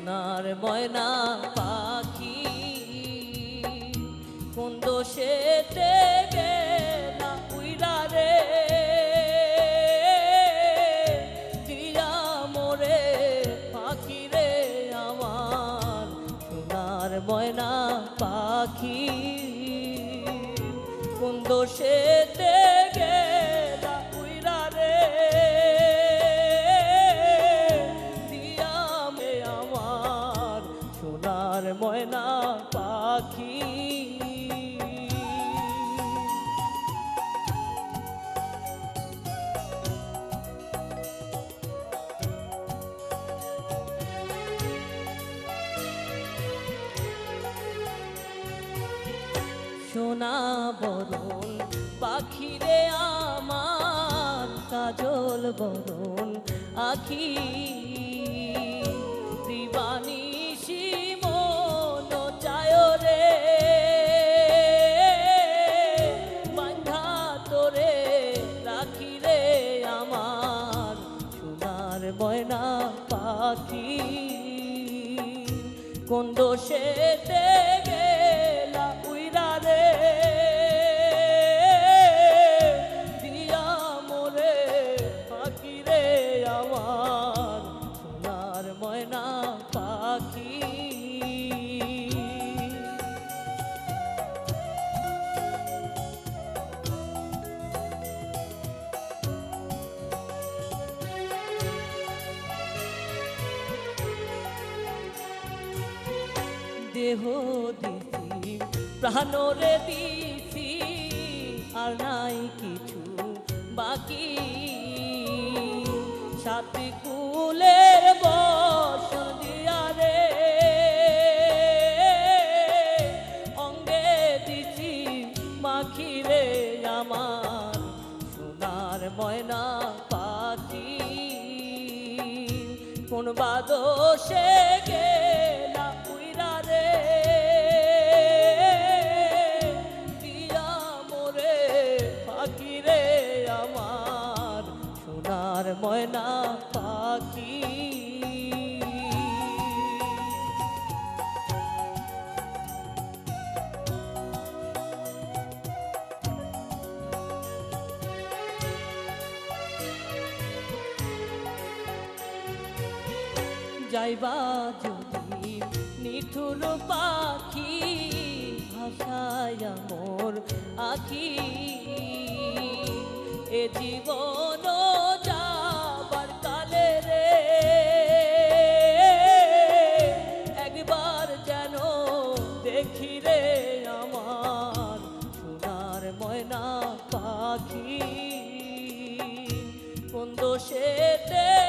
সোনার ময়না পাখি কোন রে? দিয়া মোরে আমার ময়না পাখি কোন দোষেতে সোনা বরণ, পাখিরে আমার কাজল বরণ, আখি তোরে রে আমার ময়না পাখি। কোন দোষেতে গেলা দেহ দিছি প্রাণরে দিছি আর নাই কিছু বাকি। সাথে কুলের বসন মাখি রে আমার সোনার ময়না পাখি। কোন বাদোষে গেলা উইরা রে? দিয়া মোরে পাখি রে আমার সোনার ময়না পাখি। যাইবা যদি নিঠুর পাখি ভাষায় মোর আখি। এ জীবন যাবার কালে রে, একবার যেন দেখি রে আমার সোনার ময়না পাখি। কোন দোষেতে